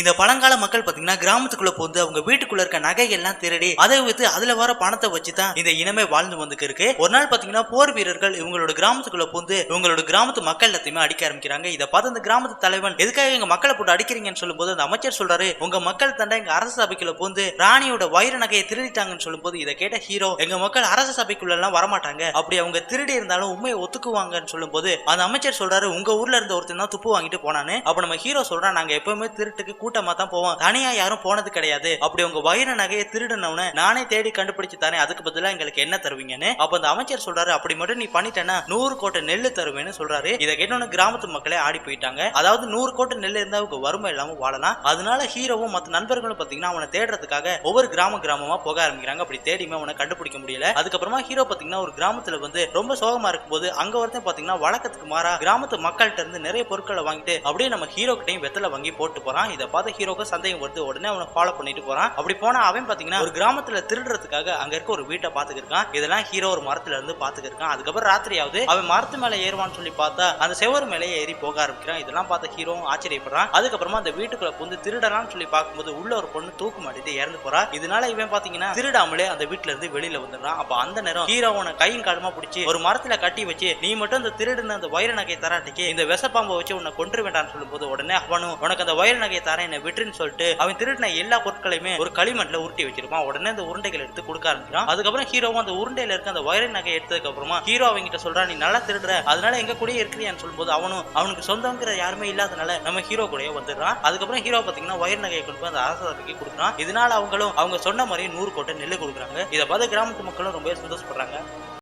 இந்த பழங்கால மக்கள் பாத்தீங்கன்னா கிராமத்துக்குள்ள போந்து அவங்க வீட்டுக்குள்ள இருக்க நகைகள்லாம் திருடி அதை வித்து அதுல வர பணத்தை வச்சு தான் இந்த இனமே வாழ்ந்து வந்துக்கு இருக்கு ஒரு நாள் பாத்தீங்கன்னா போர் வீரர்கள் இவங்களோட கிராமத்துக்குள்ள போந்து இவங்களோட கிராமத்து மக்கள் எல்லாத்தையுமே அடிக்க ஆரம்பிக்கிறாங்க. இதை பார்த்து அந்த கிராமத்து தலைவன் எதுக்காக எங்க மக்களை போட்டு அடிக்கிறீங்கன்னு சொல்லும்போது அந்த அமைச்சர் சொல்றாரு உங்க மக்கள் தண்டை எங்க அரசு சபைக்குள்ள போந்து ராணியோட வைர நகையை திருடிட்டாங்கன்னு சொல்லும்போது இதை கேட்ட ஹீரோ எங்க மக்கள் அரசு சபைக்குள்ள எல்லாம் வரமாட்டாங்க. அப்படி அவங்க திருடி இருந்தாலும் உண்மையை ஒத்துக்குவாங்கன்னு சொல்லும்போது அந்த அமைச்சர் சொல்றாரு உங்க ஊர்ல இருந்த ஒருத்தன் தான் துப்பு வாங்கிட்டு போனானு அப்ப நம்ம ஹீரோ சொல்றான் நாங்க எப்பவுமே திருட்டுக்கு கூட்டமா தான் போவோம் தனியா யாரும் போனது கிடையாது. அப்படி உங்க வைர நகையை திருடனவன நானே தேடி கண்டுபிடிச்சு தானே அதுக்கு பதிலா எங்களுக்கு என்ன தருவீங்கன்னு? அப்ப அந்த அமைச்சர் சொல்றாரு அப்படி மட்டும் நீ பண்ணிட்டேன்னா நூறு கோட்டை நெல்லு தருவேன்னு சொல்றாரு. இதை கேட்டோன்னு கிராமத்து மக்களே ஆடி போயிட்டாங்க. அதாவது நூறு கோட்டை நெல் இருந்தா அவங்க வறுமை இல்லாம வாழலாம். அதனால ஹீரோவும் மற்ற நண்பர்களும் பாத்தீங்கன்னா அவனை தேடுறதுக்காக ஒவ்வொரு கிராம கிராமமா போக ஆரம்பிக்கிறாங்க. அப்படி தேடியுமே அவனை கண்டுபிடிக்க முடியல. அதுக்கப்புறமா ஹீரோ பாத்தீங்கன்னா ஒரு கிராமத்துல வந்து ரொம்ப சோகமா இருக்கும் போது அங்க ஒருத்தன் பாத்தீங்கன்னா வழக்கத்துக்கு மாறா கிராமத்து மக்கள்கிட்ட இருந்து நிறைய பொருட்களை வாங்கிட்டு அப்படியே நம்ம ஹீரோ கிட்டையும் வெத்தலை வாங்கி போட்டு போறான். இதை பார்த்து ஹீரோக்கு சந்தேகம் வருது உடனே அவனை ஃபாலோ பண்ணிட்டு போறான். அப்படி போனா அவன் பாத்தீங்கன்னா ஒரு கிராமத்துல திருடுறதுக்காக அங்க இருக்க ஒரு வீட்டை பாத்துக்கிருக்கான் இதெல்லாம் ஹீரோ ஒரு மரத்துல இருந்து பாத்துக்கிருக்கான் அதுக்கப்புறம் ராத்திரியாவது அவன் மரத்து மேல ஏறுவான்னு சொல்லி பார்த்தா அந்த செவர் மேலே ஏறி போக ஆரம்பிக்கிறான். இதெல்லாம் பார்த்த ஹீரோவும் ஆச்சரியப்படுறான். அதுக்கப்புறமா அந்த வீட்டுக்குள்ள புந்து திருடலாம்னு சொல்லி பார்க்கும்போது உள்ள ஒரு பொண்ணு தூக்கு மாட்டிட்டு இறந்து போறா. இதனால இவன் பாத்தீங்கன்னா திருடாமலே அந்த வீட்டுல இருந்து வெளியில வந்துடுறான். அப்ப அந்த நேரம் ஹீரோவனை கையும் காலமா பிடிச்சி ஒரு மரத்துல கட்டி வச்சு நீ மட்டும் அந்த திருடுன அந்த வைர நகையை தராட்டிக்கு இந்த விஷப்பாம்பை வச்சு உன்னை கொன்று வேண்டாம்னு சொல்லும்போது உடனே அவனும் உனக்கு அந்த வைர நகையை தரேன் என்னை விட்டுருன்னு சொல்லிட்டு அவன் திருடின எல்லா பொருட்களையுமே ஒரு களிமண்ல உருட்டி வச்சிருப்பான். உடனே அந்த உருண்டைகள் எடுத்து கொடுக்க ஆரம்பிக்கிறான். அதுக்கப்புறம் ஹீரோவும் அந்த உருண்டையில இருக்க அந்த வயரை நகை எடுத்ததுக்கு அப்புறமா ஹீரோ அவங்க கிட்ட சொல்றான் நீ நல்லா திருடுற. அதனால எங்க கூடயே இருக்கிறியான்னு சொல்லும்போது அவனும் அவனுக்கு சொந்தங்கிற யாருமே இல்லாதனால நம்ம ஹீரோ கூடயே வந்துடுறான். அதுக்கப்புறம் ஹீரோ பாத்தீங்கன்னா வயர் நகையை கொண்டு போய் அந்த அரசாங்கத்துக்கு கொடுக்குறான். இதனால அவங்களும் அவங்க சொன்ன மாதிரி நூறு கோட்டை நெல் கொடுக்குறாங்க. இதை பார்த்து கிராமத்து மக்களும் ரொம்ப சந்தோஷப்படுறாங்க.